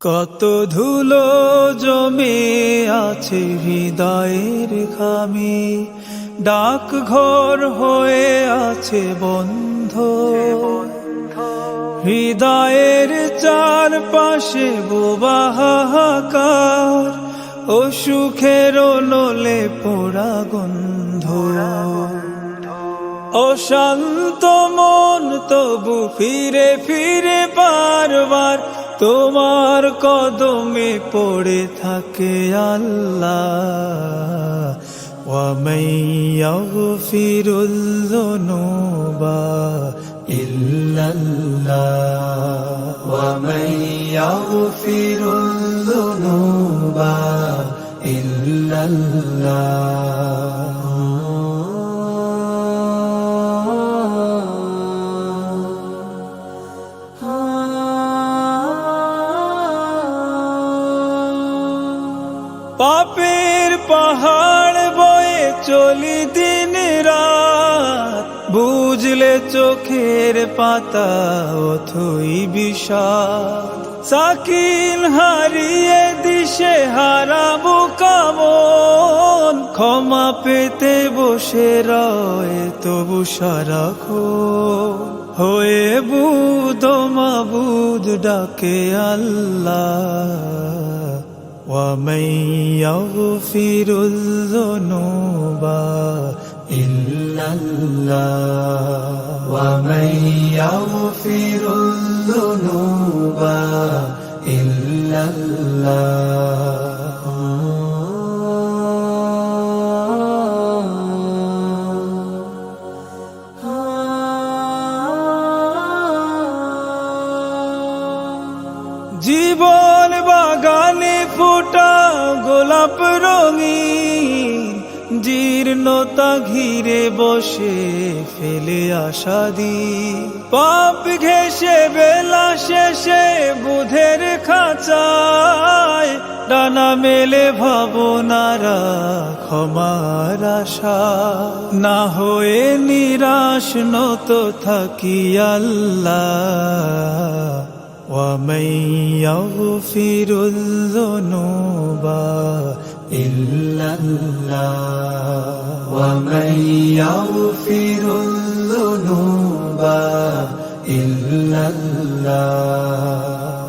কত ধুলো জমে আছে হৃদয়ের খামে ডাক ঘর হয়ে আছে বন্ধ। হৃদয়ের চার পাশে বোবাহাকার ও সুখের লোলে পোড়া গন্ধ। অশান্ত মন তবু ফিরে ফিরে বারবার তোমার কদমে পড়ে থাকে আল্লাহ। ফিরুল্লুবা ইল্লাল্লাহ। ফিরুল্লুবা ইল্লাল্লাহ। Oh পাপের পাহাড় বয়ে চলি দিন রাত। বুঝলে চোখের পাতা অথই বিষাদ। সাকিন হারিয়ে দিশে হারাবো কামন। ক্ষমা পেতে বসে রয় তবু সারাক্ষণ। হয়ে বুধ মাবুদ ডাকে আল্লাহ। ومن يغفر الذنوب إلا الله ومن يغفر الذنوب إلا الله জীবন বাগানে ফোটা গোলাপ রঙিন, জীর্ণতা ঘিরে বসে ফেলে আশা দি পাপ ঘেসে বেলা শেষে বুধের খাঁচায়, ডানা মেলে ভাবনারা ক্ষমার আশা। না হয়ে নিরাশ, নত থাকি আল্লাহ। ومن يغفر الذنوب إلا الله ومن يغفر الذنوب إلا الله